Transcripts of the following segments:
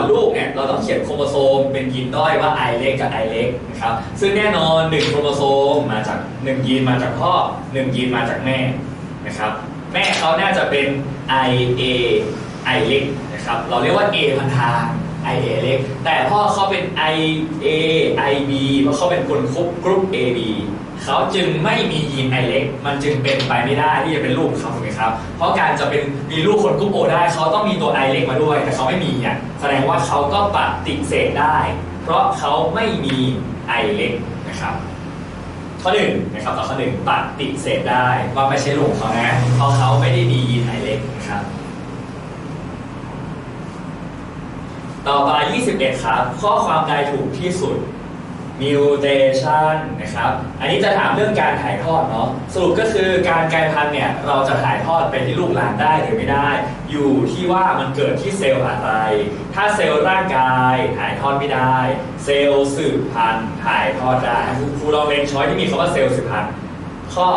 อนลูกเนี่ยเราต้องเขียนโครโมโซมเป็นยีนด้อยว่า I เล็กกับ I เล็กนะครับซึ่งแน่นอน1โครโมโซมมาจาก1ยีนมาจากพ่อ1ยีนมาจากแม่นะครับแม่เขาน่าจะเป็น I A I เล็กนะครับเราเรียกว่า A พันทาง I A เล็กแต่พ่อเขาเป็น I A I B เพราะเขาเป็นคนคบกรุ๊ป A B เขาจึงไม่มียีน I เล็ก มันจึงเป็นไปไม่ได้ที่จะเป็นลูกเขาถูกไหมครับ เพราะการจะเป็นมีลูกคนกรุ๊ป O ได้เขาต้องมีตัว I เล็กมาด้วย แต่เขาไม่มีอะแสดงว่าเขาก็ปฏิเสธได้ เพราะเขาไม่มี I เล็กนะครับข้อหนึ่งนะครับต่อข้อหนึ่งปฏิเสธได้ว่าไม่ใช่ลูกเขานะเพราะเขาไม่ได้มียีน I เล็กนะครับต่อไป21 ครับ ข้อความใดถูกที่สุด mutation นะครับ อันนี้จะถามเรื่องการถ่ายทอดเนาะ สรุปก็คือการกลายพันธุ์เนี่ยเราจะถ่ายทอดไปที่ลูกหลานได้หรือไม่ได้ อยู่ที่ว่ามันเกิดที่เซลล์อะไร ถ้าเซลล์ร่างกายถ่ายทอดไม่ได้ เซลล์สืบพันธุ์ถ่ายทอดได้ครูครูลองเรียนช้อยที่มีคำว่าเซลล์สืบพันธุ์ข้อ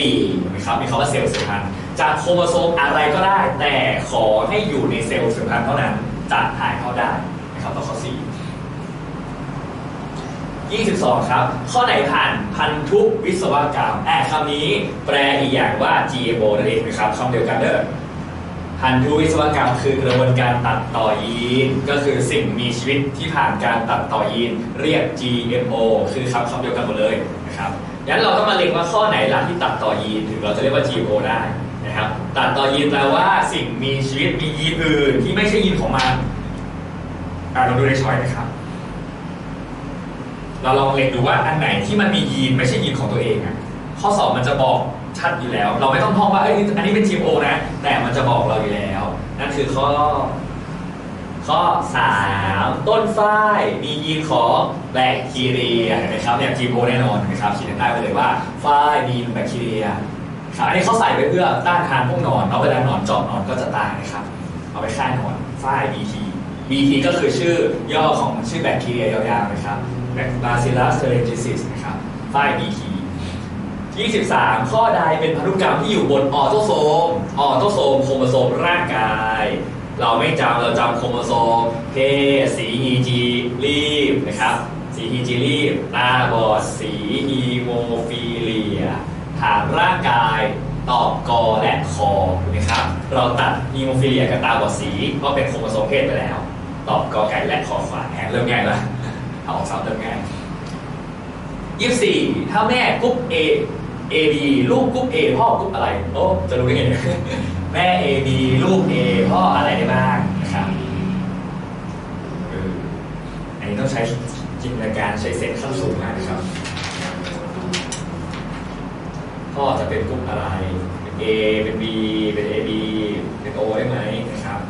4นะครับมีคำว่าเซลล์สืบพันธุ์จากโครโมโซมอะไรก็ได้ แต่ขอให้อยู่ในเซลล์สืบพันธุ์เท่านั้นจะถ่ายทอดได้นะครับต่อข้อ4 22 ครับ ข้อไหนผ่านพันธุวิศวกรรมแอบคำนี้แปลอีกอย่างว่า GMO นั่นเองนะครับคำเดียวกันเด้อพันธุวิศวกรรมคือกระบวนการตัดต่อยีน ก็คือสิ่งมีชีวิตที่ผ่านการตัดต่อยีน เรียก GMO คือคำคำเดียวกันหมดเลยนะครับงั้นเราต้องมาเล็งว่าข้อไหนล่ะที่ตัดต่อยีนถึงเราจะเรียกว่า GMO ได้นะครับตัดต่อยีนแปลว่าสิ่งมีชีวิตมียีนอื่นที่ไม่ใช่ยีนของมันอะเราดูในช้อยนะครับ เราลองเล็งดูว่าอันไหนที่มันมียีนไม่ใช่ยีนของตัวเองอะข้อสอบมันจะบอกชัดอยู่แล้ว เราไม่ต้องท่องว่าเอ้ยอันนี้เป็น GMO นะ แต่มันจะบอกเราอยู่แล้ว นั่นคือข้อ ข้อ 3 ต้นฝ้ายมียีนของแบคทีเรียนไหมครับเนี่ย GMO แน่นอนนะครับขีดใต้ไปเลยว่าฝ้ายมีแบคทีเรียครับอันนี้เขาใส่ไว้เพื่อต้านทานพวกนอนเอาเวลาหนอนเจาะนอนก็จะตายนะครับ เอาไปฆ่านอนฝ้าย BT BT ก็คือชื่อย่อของชื่อแบคทีเรียยาวๆนะครับ Bacillus thuringiensis นะครับฝ้าย BT 23 ข้อใดเป็นพันธุกรรมที่อยู่บนออโตโซม ออโตโซมโครโมโซมร่างกาย เราไม่จำเราจำโครโมโซมเพศสีฮีจีรีบนะครับสีฮีจีรีบตาบอดสีฮีโมฟิเลียถามร่างกายตอบกอและคอถูกไหมครับ เราตัดฮีโมฟิเลียกับตาบอดสีก็เป็นโครโมโซมเพศไปแล้ว ตอบกอไก่และคอควาแหมเริ่มง่ายแล้ว เอาออกซ้ำเริ่มงายยี่สี่ถ้าแม่กุ๊ป A A B ลูกกุ๊ป A พ่อกุ๊ปอะไรโอ้จะรู้ได้ไงเนี่ยแม่ A B ลูก A พ่ออะไรได้บ้างนะครับเอออันนี้ต้องใช้จินตนาการใช้เซนส์ขั้นสูงมากนะครับพ่อจะเป็นกุ๊ปอะไรเป็น A เป็น B เป็น A B เป็น O ได้ไหมนะครับ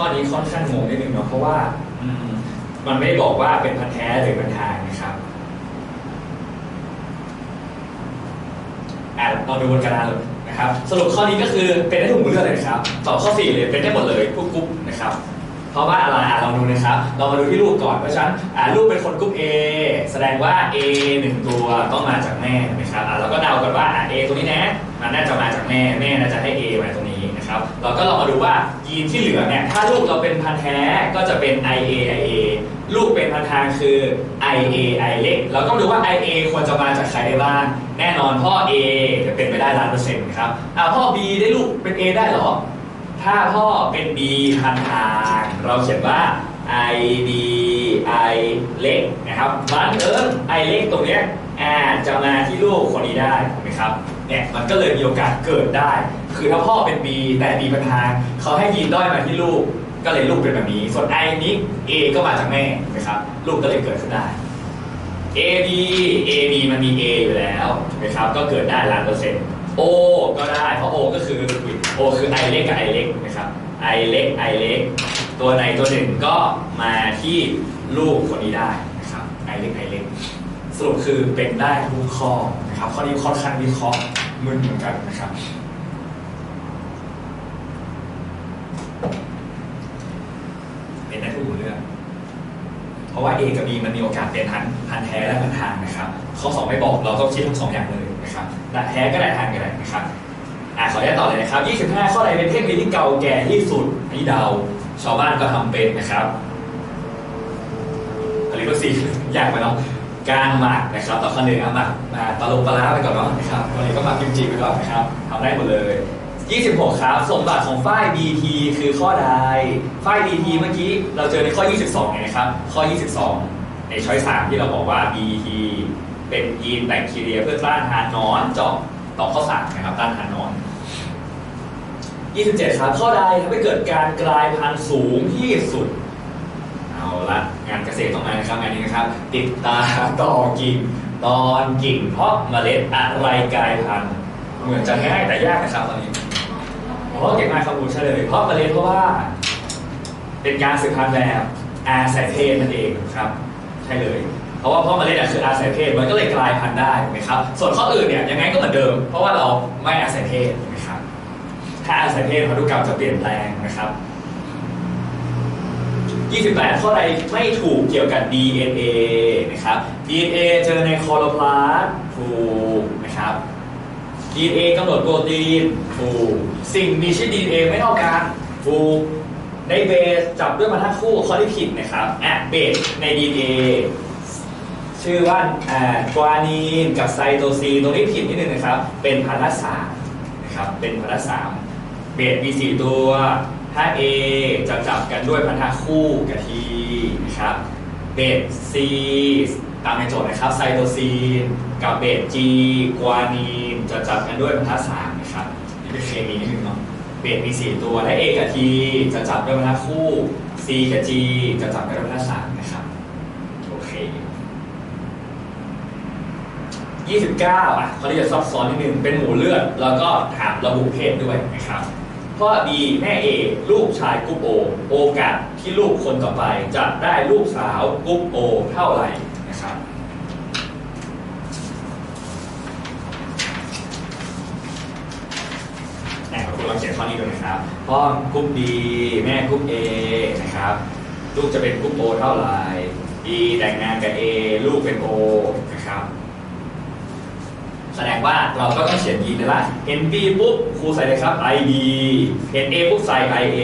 ข้อ นี้ค่อนข้างงงนิดนึงเนาะเพราะว่าอมันไม่ได้บอกว่าเป็นพันธุ์แท้หรือพันธุ์ทางนะครับอะเราดูบนกระดานเลยนะครับ สรุปข้อนี้ก็คือเป็นได้ทุกเรื่องเลยนะครับตอบข้อ4เลยเป็นได้หมดเลยทุกกรุ๊ปนะครับเพราะว่าอะไรอะลองดูนะครับ เรามาดูที่รูปก่อน เพราะฉะนั้นอ่ารูปเป็นคนกรุ๊ป A แสดงว่า A หนึ่งตัวต้องมาจากแม่นะครับอะเราก็เดากันว่าอะ A ตัวนี้นะ มันน่าจะมาจากแม่ แม่น่าจะให้ A มาตรงนี้ นะครับ เราก็ลองมาดูว่ายีนที่เหลือเนี่ย ถ้าลูกเราเป็นพันธุ์แท้ก็จะเป็น IA IA ลูกเป็นพันธุ์ทางคือ IA I เล็ก เราต้องดูว่า IA ควรจะมาจากใครได้บ้าง แน่นอนพ่อ A จะเป็นไปได้ล้านเปอร์เซ็นต์ครับอะพ่อ B ได้ลูกเป็น A ได้หรอ ถ้าพ่อเป็น B พันทาง เราเขียนว่า I B I เล็กนะครับบังเอิญ I เล็กตรงเนี้ยอาจจะมาที่ลูกคนนี้ได้ถูกไหมครับ เนี่ยมันก็เลยมีโอกาสเกิดได้ คือถ้าพ่อเป็น B แต่ B พันทาเขาให้ยีนด้อยมาที่ลูก ก็เลยลูกเป็นแบบนี้ ส่วน I นี้ A ก็มาจากแม่ถูกไหมครับลูกก็เลยเกิดขึ้นได้ A B A B มันมี A อยู่แล้วถูกไหมครับก็เกิดได้ล้านเปอร์เซ็นต์ O ก็ได้เพราะ O ก็คือ O คือ I เล็กกับ I เล็กนะครับ I เล็ก I เล็กตัวในตัวหนึ่งก็มาที่ลูกคนนี้ได้นะครับ I เล็ก I เล็ก สรุปคือเป็นได้ทุกข้อนะครับข้อนี้ค่อนข้างวิเคราะห์มึนเหมือนกันนะครับ เป็นได้ทุกเรื่องเพราะว่า A กับ B มันมีโอกาสเป็นพันพันแท้และพันทางนะครับข้อสองไม่บอกเราต้องคิดทั้งสองอย่างเลยนะครับแต่แท้ก็ได้ทางก็ได้นะครับอ่าขออนุญาตต่อเลยนะครับ 25 ข้อใดเป็นเทคนิคที่เก่าแก่ที่สุดอันนี้เดา ชาวบ้านก็ทำเป็นนะครับอะไรก็สี่ยากไปเนาะ การหมักนะครับต่อข้อหนึ่งเอาหมักมาปลาลงปลาร้าไปก่อนเนาะนะครับวันนี้ก็หมักกิมจิไปก่อนนะครับทำได้หมดเลย 26 ครับ สมบัติของฝ้าย BT คือข้อใดฝ้าย BT เมื่อกี้เราเจอในข้อ 22ไงนะครับ ข้อ 22 ในช้อย3ที่เราบอกว่า BT เป็นยีนแบคทีเรียเพื่อต้านทานนอนจาะต่อข้อ3นะครับต้านทานนอน 27 ครับ ข้อใดทำให้เกิดการกลายพันธุ์สูงที่สุด เอาละงานเกษตรต้องมานะครับงานนี้นะครับ ติดตาต่อกิ่งตอนกิ่งเพราะเมล็ดอะไรกลายพันธุ์เหมือนจะง่ายแต่ยากนะครับตอนนี้เพราะเก่งมากครับคุณเฉลยเพราะเมล็ดเพราะว่า เป็นการสืบพันธุ์แบบอาศัยเพศนั่นเองครับใช่เลย เพราะว่าเพราะเมล็ดคืออาศัยเพศมันก็เลยกลายพันธุ์ได้ถูกไหมครับ ส่วนข้ออื่นเนี่ยยังไงก็เหมือนเดิม เพราะว่าเราไม่อาศัยเพศนะครับถ้าอาศัยเพศพันธุกรรมจะเปลี่ยนแปลงนะครับ 28 ข้อใดไม่ถูกเกี่ยวกับ DNA นะครับ DNA เจอในคลอโรพลาสต์ถูกนะครับ DNA กำหนดโปรตีนถูกสิ่งมีชื่อ DNA ไม่เท่ากันถูกในเบสจับด้วยบรรทัดคู่ข้อที่ผิดนะครับอะเบสใน DNA ชื่อว่าอ่ากวานีนกับไซโตซีนตรงนี้ผิดนิดนึงนะครับ เป็นพันธะสามนะครับเป็นพันธะสามเบสมีสี่ตัว ถ้า A จะจับกันด้วยพันธะคู่กับ T นะครับ เบส C ตามในโจทย์นะครับ ไซโตซีน กับเบส G กวานีน จะจับกันด้วยพันธะสามนะครับนี่เป็นเคมีนิดนึงเนาะ เบสมีสี่ตัว และ A กับ T จะจับด้วยพันธะคู่ C กับ G จะจับกันด้วยพันธะสามนะครับ โอเค29อะเขาเรียกซับซ้อนนิดนึง เป็นหมู่เลือด แล้วก็ถามระบุเพศด้วยนะครับ พ่อ B แม่ A ลูกชายกรุ๊ป O โอกาสที่ลูกคนต่อไปจะได้ลูกสาวกรุ๊ป O เท่าไหร่นะครับแม่คุณลองเขียนข้อนี้ดูนะครับพ่อกรุ๊ป B แม่กรุ๊ป A นะครับ ลูกจะเป็นกรุ๊ป O เท่าไหร่ B แต่งงานกับ A ลูกเป็น O นะครับ แสดงว่าเราก็ต้องเขียนยีนได้ละเห็น B ปุ๊บครูใส่เลยครับ ID เห็น A ปุ๊บใส่ IA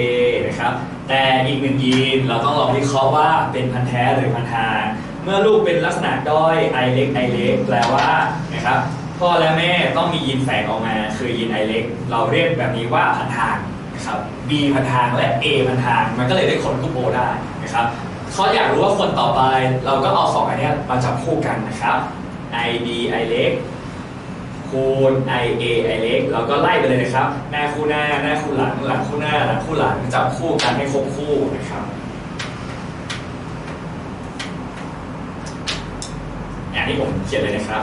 นะครับแต่อีกหนึ่งยีนเราต้องลองวิเคราะห์ว่าเป็นพันธุ์แท้หรือพันธุ์ทางเมื่อลูกเป็นลักษณะด้อย I เล็ก I เล็กแปลว่านะครับพ่อและแม่ต้องมียีนแฝงออกมาคือยีน I เล็ก เราเรียกแบบนี้ว่าพันธุ์ทางนะครับ B พันธุ์ทางและ A พันธุ์ทางมันก็เลยได้คนกรุ๊ป O ได้นะครับเขาอยากรู้ว่าคนต่อไปเราก็เอาสองอันนี้มาจับคู่กันนะครับ ID I เล็ก คูณ i a i เล็กเราก็ไล่ไปเลยนะครับ หน้าคู่หน้า หน้าคู่หลัง หลังคู่หน้า หลังคู่หลัง จับคู่กันให้ครบคู่นะครับอย่างที่ผมเขียนเลยนะครับ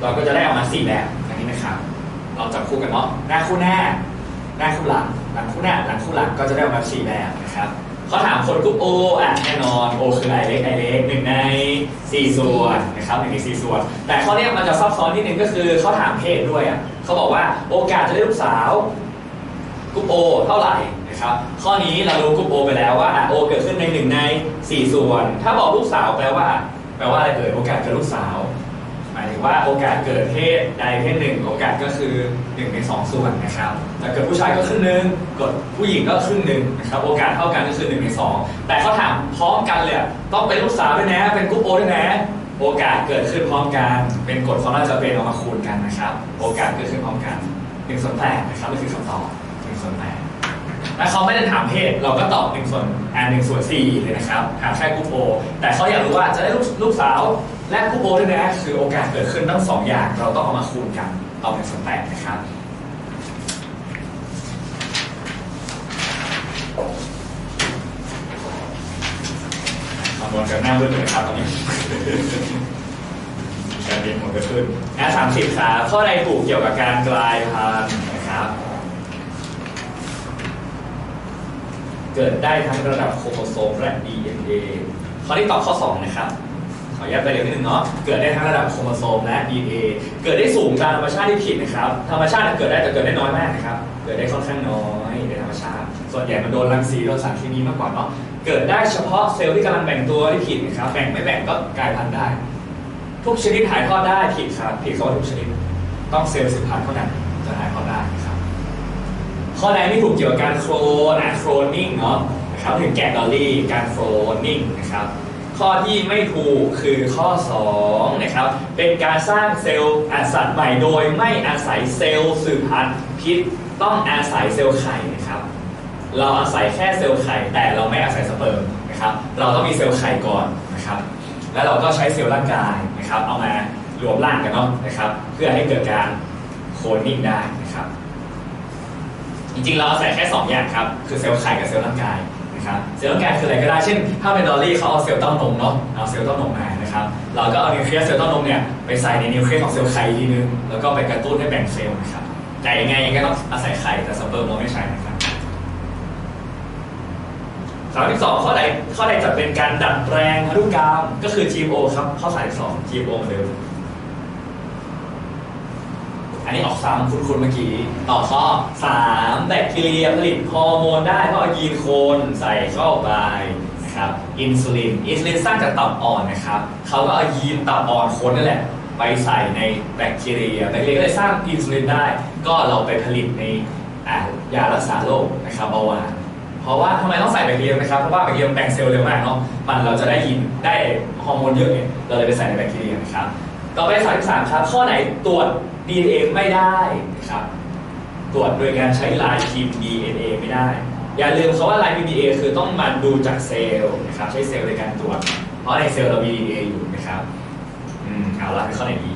เราก็จะได้ออกมาสี่แบบอย่างนี้นะครับ เราจับคู่กันเนาะ หน้าคู่หน้า หน้าคู่หลัง หลังคู่หน้า หลังคู่หลังก็จะได้ออกมาสี่แบบนะครับ เขาถามคนกรุ๊ปโออะแน่นอนโอคือไอเล็กไอเล็กหนึ่งในสี่ส่วนนะครับหนึ่งในสี่ส่วน แต่ข้อเนี้ยมันจะซับซ้อนนิดนึงก็คือเขาถามเพศด้วยอะเขาบอกว่าโอกาสจะได้ลูกสาวกรุ๊ปโอเท่าไหร่นะครับข้อนี้เรารู้กรุ๊ปโอไปแล้วว่าโอเกิดขึ้นในหนึ่งในสี่ส่วน ถ้าบอกลูกสาวแปลว่า แปลว่าอะไรเอ่ยโอกาสเกิดลูกสาวายถึงว่าโอกาสเกิดเพศใดเพศหนึ่ง โอกาสก็คือหนึ่งในสองส่วนนะครับแต่เกิดผู้ชายก็ครึ่งหนึ่งกดผู้หญิงก็ครึ่งหนึ่งนะครับโอกาสเท่ากันก็คือหนึ่งในสองแต่เขาถามพร้อมกันเลยต้องเป็นลูกสาวด้วยนะ เป็นกุ๊ปโอด้วยนะ โอกาสเกิดขึ้นพร้อมกัน เป็นกฎควาน่าจะเป็นเอามาคูณกันนะครับ โอกาสเกิดขึ้นพร้อมกันหนึ่งส่วนแปดนะครับนี่คือคำตอบหนึ่งส่วนแปดถ้าเขาไม่ได้ถามเพศเราก็ตอบหนึ่งส่วนแอ่าหนึ่งส่วนสี่เลยนะครับถามแค่กุ๊ปโอแต่เขาอยากรู้ว่าจะได้ลูกลูกสาว และกรุ๊ปโอด้วยนะคือโอกาสเกิดขึ้นทั้งสองอย่าง เราต้องเอามาคูณกันตอบหนึ่งส่วนแปดนะครับคำนวณกันหน้ามืดเลยครับตอนนี้การเรียนหมดก็ขึ้นอะสามสิบครับข้อใดถูกเกี่ยวกับการกลายพันธุ์นะครับ เกิดได้ทั้งระดับโครโมโซมและ DNA ข้อที่ตอบข้อ 2 นะครับ ขออนุญาตไปเร็วนิดนึงเนาะเกิดได้ทั้งระดับโครโมโซมและ DNA เกิดได้สูงตามธรรมชาติที่ผิดนะครับ ธรรมชาติเกิดได้แต่เกิดได้น้อยมากนะครับ เกิดได้ค่อนข้างน้อยในธรรมชาติ ส่วนใหญ่มันโดนรังสีโดนสารเคมีมากกว่าเนาะเกิดได้เฉพาะเซลล์ที่กำลังแบ่งตัวที่ผิดนะครับแบ่งไม่แบ่งก็กลายพันธุ์ได้ ทุกชนิดถ่ายทอดได้ผิดครับผิดเขาทุกชนิดต้องเซลล์สืบพันธุ์เท่านั้นจะถ่ายทอดได้ครับข้อใดไม่ถูกเกี่ยวกับการโคลนอะโคลนนิ่งเนาะนะครับถึงแกะดอลลี่การโคลนนิ่งนะครับ ข้อที่ไม่ถูกคือข้อ2นะครับ เป็นการสร้างเซลล์อสัตว์ใหม่โดยไม่อาศัยเซลล์สืบพันธุ์พิษต้องอาศัยเซลล์ไข่นะครับ เราอาศัยแค่เซลล์ไข่แต่เราไม่อาศัยสเปิร์มนะครับ เราต้องมีเซลล์ไข่ก่อนนะครับ แล้วเราก็ใช้เซลล์ร่างกายนะครับ เอามารวมร่างกันเนาะนะครับ เพื่อให้เกิดการโคลนนิ่งได้นะครับ จริงๆเราอาศัยแค่ 2 อย่างครับ คือเซลล์ไข่กับเซลล์ร่างกาย นะครับเซลล์ร่างกายคืออะไรก็ได้เช่น ถ้าเป็นดอลลี่เขาเอาเซลล์เต้านมเนาะเอาเซลล์เต้านมมานะครับเราก็เอานิวเคลียสเซลล์เต้านมเนี่ยไปใส่ในนิวเคลียสของเซลล์ไข่ทีนึงแล้วก็ไปกระตุ้นให้แบ่งเซลล์นะครับแต่ยังไงยังไงต้องอาศัยไข่แต่สเปิร์มเราไม่ใช้นะครับสามที่สองข้อใดข้อใดจะเป็นการดัดแปลงพันธุกรรมก็คือ GMO ครับข้อสายสอง GMO เหมือนเดิม อันนี้ออกซ้ำคุณคุณเมื่อกี้ต่อข้อ3แบคทีเรียผลิตฮอร์โมนได้เพราะเอายีนโคนใส่เข้าไปนะครับอินซูลินอินซูลินสร้างจากตับอ่อนนะครับเขาก็เอายีนตับอ่อนคนนั่นแหละไปใส่ในแบคทีเรียแบคทีเรียก็เลยสร้างอินซูลินได้ ก็เราไปผลิตในยารักษาโรคนะครับเบาหวานเพราะว่าทำไมต้องใส่แบคทีเรียนะครับเพราะว่าแบคทีเรียแบ่งเซลล์เร็วมากเนาะมันเราจะได้ยินได้ฮอร์โมนเยอะไงเราเลยไปใส่ในแบคทีเรียนะครับต่อไปสามสามครับข้อไหนตรวจ DNA ไม่ได้ครับ ตรวจโดยการใช้ลายพิมพ์ DNA ไม่ได้ อย่าลืมเขาว่าลายพิมพ์ DNA คือต้องมาดูจากเซลล์นะครับ ใช้เซลล์ในการตรวจ เพราะในเซลล์เรามี DNA อยู่นะครับอืมเอาละเป็นข้อไหนดี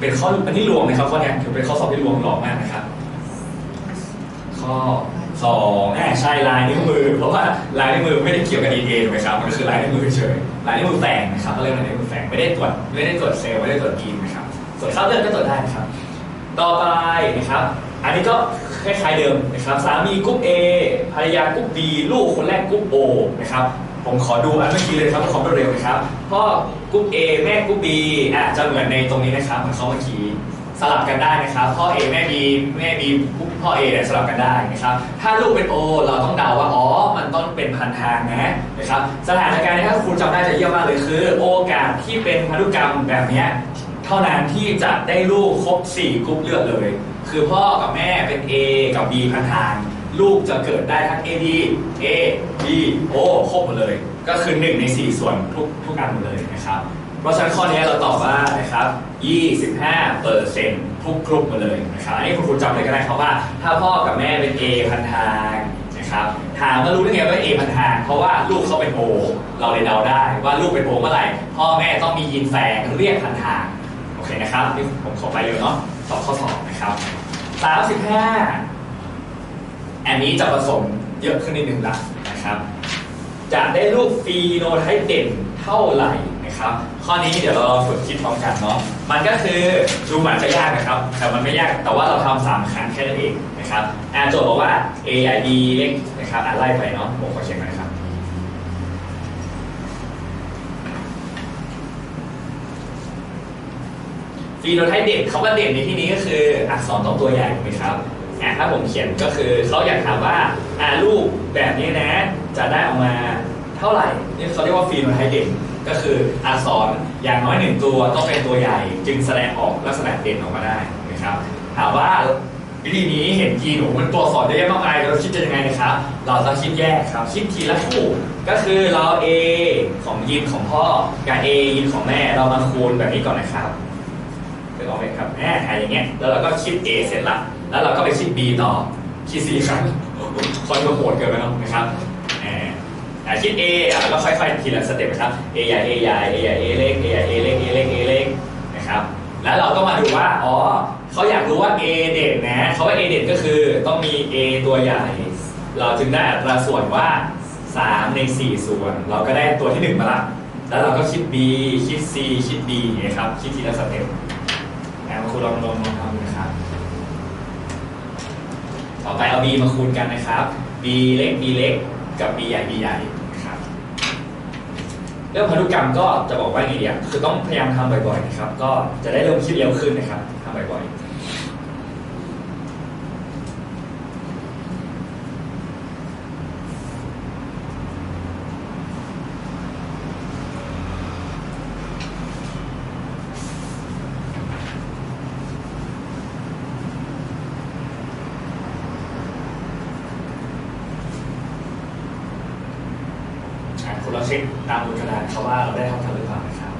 เป็นข้อเป็นที่ลวงนะครับข้อนี้ถือเป็นข้อสอบที่ลวงหลอกมากนะครับ ข้อสองแอบใช่ลายนิ้วมือ เพราะว่าลายนิ้วมือไม่ได้เกี่ยวกับดีเถูกไหมครับมันก็คือลายนิ้วมือเฉยลายนิ้วมือแฝงนะครับเขาเรียกว่าลายนิ้วมือแฝงไม่ได้ตรวจไม่ได้ตรวจเซลล์ไม่ได้ตรวจยีนนะ ส่วนเข้าเลือดก็ตรวจได้นะครับ ต่อไปนะครับ อันนี้ก็คล้ายๆเดิมนะครับ สามีกรุ๊ป A ภรรยากรุ๊ป B ลูกคนแรกกรุ๊ป O นะครับ ผมขอดูอันเมื่อกี้เลยครับความรวดเร็วนะครับพ่อกรุ๊ป A แม่กรุ๊ป B อะจะเหมือนในตรงนี้นะครับเหมือนเขาเมื่อกี้สลับกันได้นะครับ พ่อ A แม่ B แม่ B พ่อ A เนี่ยสลับกันได้นะครับ ถ้าลูกเป็น O เราต้องเดาว่าอ๋อมันต้องเป็นพันทางนะนะครับสถานการณ์นี้ถ้าคุณจำได้จะเยี่ยมมากเลยคือ โอกาสที่เป็นพันธุกรรมแบบนี้ ท่านั้นที่จะได้ลูกครบ 4กรุ๊ปเลือดเลย คือพ่อกับแม่เป็น A กับ B พันทางลูกจะเกิดได้ทั้ง AD A B O ครบหมดเลย ก็คือ 1 ใน 4 ส่วนทุกทุกอันหมดเลยนะครับ เพราะฉะนั้นข้อนี้เราตอบว่านะครับ 25เปอร์เซ็นต์ทุกกลุ่มมาเลยนะครับอันนี้คุณครูจำเลยก็ได้ครับว่า ถ้าพ่อกับแม่เป็น A พันทางนะครับถามว่ารู้ได้ไงว่า A พันทางเพราะว่าลูกเขาเป็น O เราเลยเดาได้ว่าลูกเป็น O เมื่อไหร่พ่อแม่ต้องมียีนแฝงเรียกพันทาง เคนะครับนี่ผมขอไปเร็วเนาะตอบข้อสอบนะครับ35อันนี้จะผสมเยอะขึ้นนิดนึงละนะครับ จะได้รูปฟีโนไทป์เด่นเท่าไหร่นะครับ ข้อนี้เดี๋ยวเราลองฝึกคิดพร้อมกันเนาะมันก็คือดูเหมือนจะยากนะครับ แต่มันไม่ยากแต่ว่าเราทำสามครั้งแค่นั้นเองนะครับอ่าโจทย์บอกว่า A I D เล็กนะครับอ่าไล่ไปเนาะผมขอเช็คหน่อยครับ ฟีโนไทป์เด่นเขาว่าเด่นในที่นี้ก็คืออักษรต้องตัวใหญ่ถูกไหมครับอะถ้าผมเขียนก็คือเขาอยากถามว่าอ่ารูปแบบนี้นะ จะได้ออกมาเท่าไหร่นี่เขาเรียกว่าฟีโนไทป์เด่นก็คืออักษรอย่างน้อยหนึ่งตัวต้องเป็นตัวใหญ่ จึงแสดงออกลักษณะเด่นออกมาได้นะครับถามว่าวิธีนี้เห็นยีนโอ้มันตัวสอักษรเยอะมากมายเราคิดจะยังไงนะครับ เราต้องคิดแยกครับ คิดทีละคู่ ก็คือเรา A ของยีนของพ่อกับ A ยีนของแม่เรามาคูณแบบนี้ก่อนนะครับ ออกไหมครับแหมถ่อย่างเงี้ยแล้วเราก็คิด A เสร็จละแล้วเราก็ไปคิด B ต่อคิด C ครั้งคอนโหดเกินไปเนาะนะครับแหมคิด A อะแล้วก็ค่อยๆทีละสเต็ปนะครับ A ใหญ่ A ใหญ่ A ใหญ่ A เล็ก A ใหญ่ A เล็ก A เล็ก A เล็กนะครับแล้วเราก็มาดูว่าอ๋อเขาอยากรู้ว่า A เด่นนะเขาว่า A เด่นก็คือต้องมี A ตัวใหญ่ เราจึงได้อัตราส่วนว่า 3 ใน 4 ส่วน เราก็ได้ตัวที่ 1 มาละแล้วเราก็คิด B คิด C คิด D อย่างเงี้ยครับ คิดทีละสเต็ป คูณลองลองลองทำนะครับ ต่อไปเอา b มาคูณกันนะครับ b เล็ก b เล็กกับ b ใหญ่ b ใหญ่นะครับเรื่องพันธุกรรมก็จะบอกว่าไงดีอะคือต้องพยายามทำบ่อยๆนะครับ ก็จะได้เริ่มคิดเร็วขึ้นนะครับทำบ่อยๆ อะคุณเราเช็คตามบนกระดานเขาว่าเราได้เท่ากันหรือเปล่านะครับ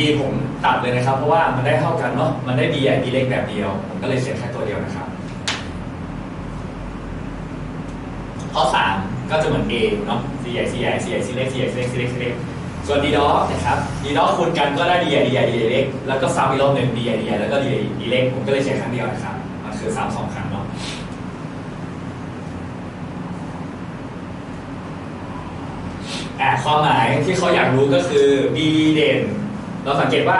ดีผมตัดเลยนะครับ เพราะว่ามันได้เท่ากันเนาะมันได้ดีใหญ่ดีเล็กแบบเดียว ผมก็เลยเขียแค่ตัวเดียวนะครับ ข้อ 3 ก็จะเหมือน A เนาะ C ใหญ่ C ใหญ่ C ใหญ่ C เล็ก C ใหญ่ C เล็ก C เล็ก C เล็กส่วน D ดอกนะครับ D ดอกคูณกันก็ได้ D ใหญ่ D ใหญ่ D ใหญ่เล็กแล้วก็ซ้ำอีกรอบหนึ่ง D ใหญ่ D ใหญ่แล้วก็ D ใหญ่ D เล็กผมก็เลยเขียครั้งเดียวนะครับมันคือซ้ำสองครั้งเนาะอะความหมายที่เขาอยากรู้ก็คือ B เด่น เราสังเกตว่า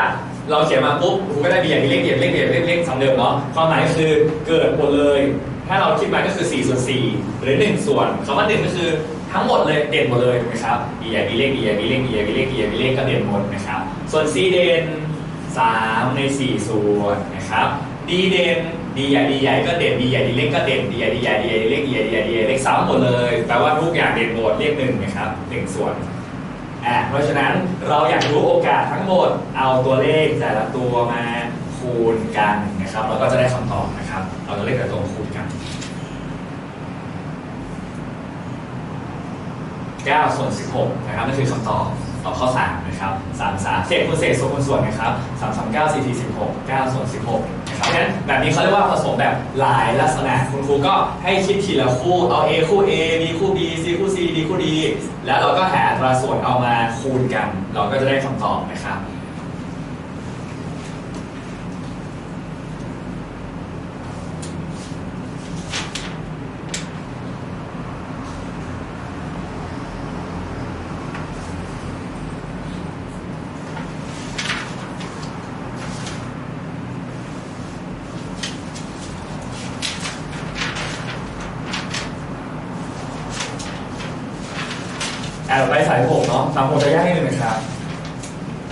เราเขียนมาปุ๊บครูก็ได้ B ใหญ่ B เล็ก B ใหญ่ B เล็ก B ใหญ่ B เล็กเล็กสำเดิมเนาะความหมายก็คือเกิดหมดเลย ถ้าเราคิดมาก็คือ4ส่วน4หรือ 1 ส่วนคำว่า1ก็คือทั้งหมดเลยเด่นหมดเลยถูกไหมครับ B ใหญ่ B เล็ก B ใหญ่ B เล็ก B ใหญ่ B เล็ก B ใหญ่ B เล็กก็เด่นหมดนะครับส่วน C เด่น3 ใน 4 ส่วนนะครับ D เด่น D ใหญ่ D ใหญ่ก็เด่น D ใหญ่ D เล็กก็เด่น D ใหญ่ D ใหญ่ D ใหญ่เล็ก D ใหญ่ D ใหญ่ D ใหญ่เล็กซ้ำหมดเลยแปลว่าทุกอย่างเด่นหมดเรียกหนึ่งนะครับหนึ่งส่วน อะเพราะฉะนั้นเราอยากรู้โอกาสทั้งหมดเอาตัวเลขแต่ละตัวมาคูณกันนะครับเราก็จะได้คำตอบนะครับเราจะเลขแต่ละตัวคูณกัน9ส่วน16นะครับนั่นคือคำตอบตอบข้อ3นะครับ3 3เศษคูณเศษส่วนคูณส่วนนะครับ3 3 9 4 4 16 9ส่วน16นะครับ เพราะฉะนั้นแบบนี้เขาเรียกว่าผสมแบบหลายลักษณะคุณครูก็ให้คิดทีละคู่เอา A คู่ A B คู่ B C คู่ C D คู่ D แล้วเราก็หาอัตราส่วนเอามาคูณกัน เราก็จะได้คำตอบนะครับ อ่าไปสายผมเนายผมจะยากนิดนึงนะครับ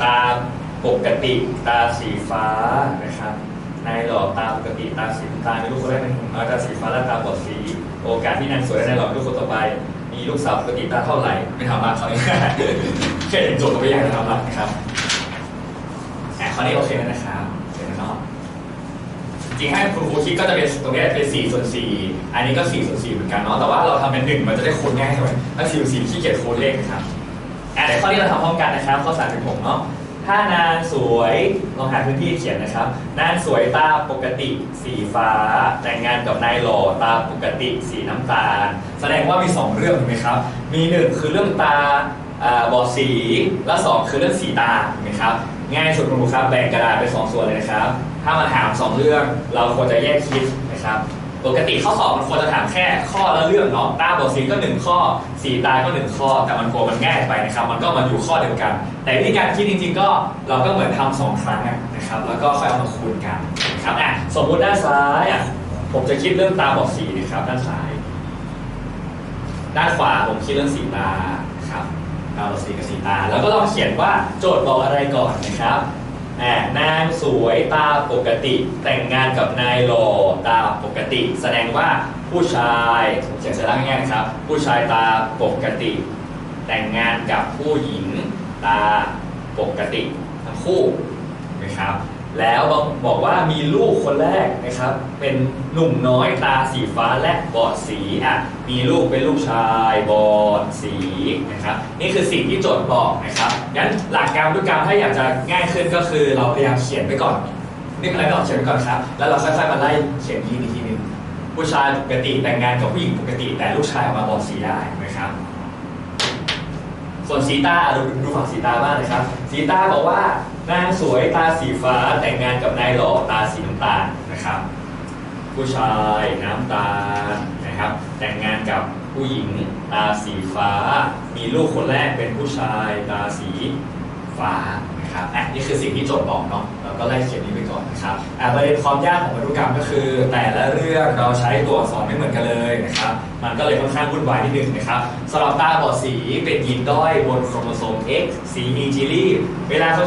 ตาปกติตาสีฟ้านะครับ ในหล่อตาปกติตาสีตาลมีลูกคนแรกเป็นหนุ่มน้อยตาสีฟ้าและตาบอดสี โอกาสที่นางสวยและนหล่อเป็นลูกคนต่อไป มีลูกสาวปกติตาเท่าไหร่ไม่ทำมากเขาเนี่ยแค่เห็นโจทย์ก็ไม่ยากนะครับนะครับอะข้อนี้โอเคแล้วนะครับโอเคแล้วเนาะจริงให้คุณครูคิดก็จะเป็นตรงนี้เป็น4ส่วน4อันนี้ก็4ส่วน4เหมือนกันเนาะแต่ว่าเราทำเป็น1มันจะได้คูณง่ายใช่ไหมถ้า4ส่วน4ขี้เกียจคูณเลขนะครับ อ่ข้อนี้เราทำพร้อมกันนะครับข้อ36เนาะถ้านางสวยลองหาพื้นที่เขียนนะครับนางสวยตาปกติสีฟ้า แต่งงานกับนายหล่อตาปกติสีน้ำตาล แสดงว่ามี 2 เรื่องถูกไหมครับ มี 1 คือเรื่องตาอบอดสี และ 2 คือเรื่องสีตาถูกไหมครับง่ายสุดคุณครูครับแบ่งกระดาษเป็นสองส่วนเลยนะครับ ถ้ามาถามสองเรื่องเราควรจะแยกคิดนะครับ ปกติข้อสอบมันควรจะถามแค่ข้อละเรื่องเนาะตาบอดสีก็หนึ่งข้อสีตาก็หนึ่งข้อ แต่มันกลัวมันง่ายไปนะครับ มันก็มาอยู่ข้อเดียวกัน แต่วิธีการคิดจริง ๆ ก็เราก็เหมือนทำสองครั้งนะครับ แล้วก็ค่อยเอามาคูณกันครับอะสมมุติด้านซ้ายอะผมจะคิดเรื่องตาบอดสีนะครับ ด้านซ้าย ด้านขวาผมคิดเรื่องสีตาครับตาบอดสีกับสีตา แล้วก็ลองเขียนว่าโจทย์บอกอะไรก่อนนะครับ นางสวยตาปกติ แต่งงานกับนายหล่อตาปกติ แสดงว่าผู้ชายเฉียงเสล้วง่ายๆนะครับ ผู้ชายตาปกติ แต่งงานกับผู้หญิงตาปกติทั้งคู่นะครับ แล้วบอกบอกว่ามีลูกคนแรกนะครับ เป็นหนุ่มน้อยตาสีฟ้าและบอดสีอะมีลูกเป็นลูกชายบอดสีนะครับนี่คือสิ่งที่โจทย์บอกนะครับงั้นหลักการพันธุกรรมถ้าอยากจะง่ายขึ้นก็คือเราพยายามเขียนไปก่อนนี่อะไรก่อนเขียนไปก่อนครับ แล้วเราค่อยๆมาไล่เขียนทีอีกทีหนึงผู้ชายปกติแต่งงานกับผู้หญิงปกติแต่ลูกชายออกมาบอดสีได้นะครับ ส่วนสีตาดูดูฝั่งสีตาบ้างนะครับ สีตาบอกว่านางสวยตาสีฟ้าแต่งงานกับนายหล่อตาสีน้ำตาลนะครับ ผู้ชายน้ำตาลนะครับ แต่งงานกับผู้หญิงตาสีฟ้า มีลูกคนแรกเป็นผู้ชายตาสีฟ้า นะครับอะนี่คือสิ่งที่โจทย์บอกเนาะเราก็ไล่เขียนนี้ไปก่อนนะครับอะประเด็นความยากของพันธุกรรมก็คือ แต่ละเรื่องเราใช้ตัวอักษรไม่เหมือนกันเลยนะครับ มันก็เลยค่อนข้างวุ่นวายนิดนึงนะครับสำหรับตาบอดสีเป็นยีนด้อยบนโครโมโซม X สีมีจีรี่เวลาเขา